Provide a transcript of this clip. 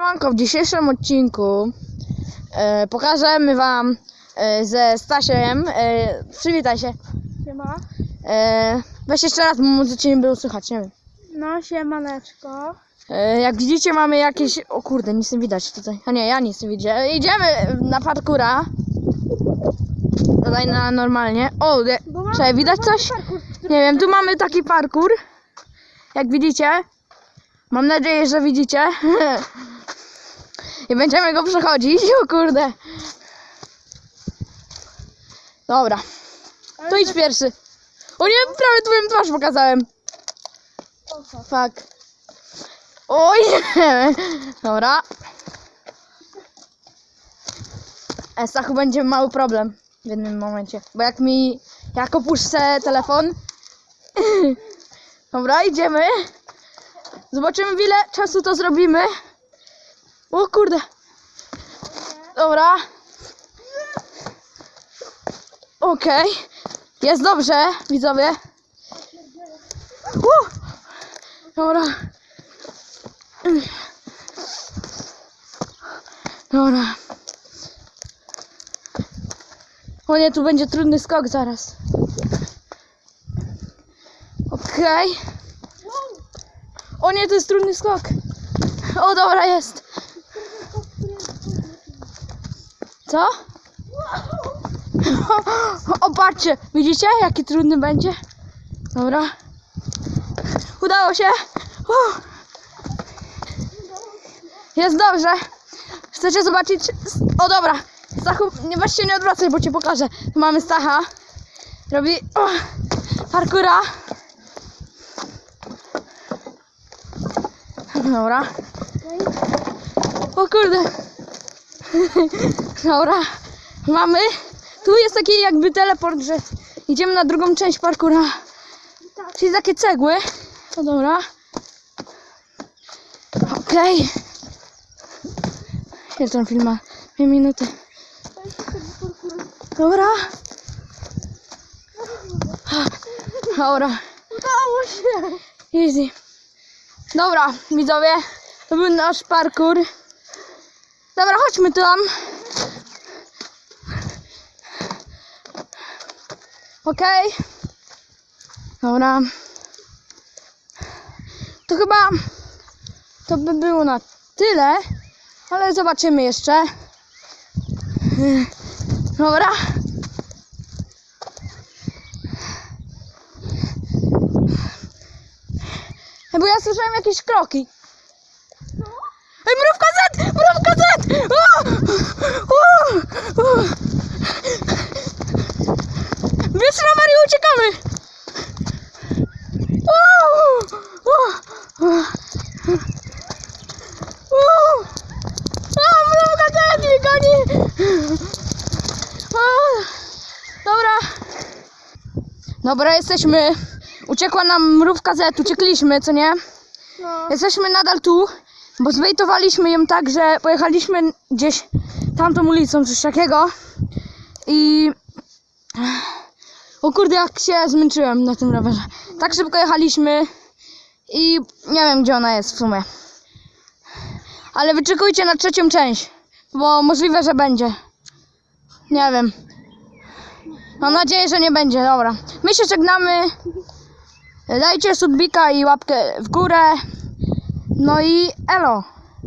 Siemanko, w dzisiejszym odcinku e, pokażemy wam e, ze Stasiem, e, przywitaj się, Siema. e, weź jeszcze raz, bo cię nie było słychać, nie wiem. No, siemaneczko. E, jak widzicie mamy jakieś, o kurde, nic nie widać tutaj, a nie, ja nic nie widzę, idziemy na parkura, tutaj na normalnie, o, de, Bo mam- Czekaj, widać mam coś? parkour, który- nie wiem, tu mamy taki parkur, jak widzicie, mam nadzieję, że widzicie. I będziemy go przechodzić, o kurde. Dobra, to idź pierwszy. O nie, prawie twoją twarz pokazałem. Fuck. Oj, nie. Dobra. Stachu będzie mały problem w jednym momencie, bo jak mi, jak opuszczę telefon. Dobra, idziemy. Zobaczymy, ile czasu to zrobimy. O kurde. Dobra. Okej. Jest dobrze, widzowie. Uh. Dobra. Dobra. O nie, tu będzie trudny skok zaraz. Okej. O nie, to jest trudny skok. O, dobra, jest. Co? O, patrzcie, widzicie, jaki trudny będzie? Dobra. Udało się. Jest dobrze. Chcecie zobaczyć? O, dobra. Stachu, nie weź się nie odwracaj, bo ci pokażę. Mamy Stacha. Robi parkura. Dobra. O kurde. Dobra. Mamy. Tu jest taki jakby teleport, że idziemy na drugą część parkura. Czyli takie cegły. No dobra. Okej. Ile ten film ma? Dwie minuty. Dobra. Dobra. Udało się. Easy. Dobra, widzowie, to był nasz parkour. Dobra, chodźmy tam. Okej. Dobra. To chyba to by było na tyle, ale zobaczymy jeszcze. Dobra. Bo ja słyszałem jakieś kroki. Ej, mrówka Z! Mrówka Z! O! O! O! Wiesz na Marię, uciekamy! O! Dobra. Dobra, jesteśmy. Uciekła nam mrówka Z, uciekliśmy, co nie? No. Jesteśmy nadal tu, bo zwejtowaliśmy ją tak, że pojechaliśmy gdzieś tamtą ulicą, coś takiego. I... O kurde, jak się zmęczyłem na tym rowerze. Tak szybko jechaliśmy i nie wiem, gdzie ona jest w sumie. Ale wyczekujcie na trzecią część, bo możliwe, że będzie. Nie wiem. Mam nadzieję, że nie będzie, dobra. My się żegnamy. Dajcie subika i łapkę w górę. No i elo.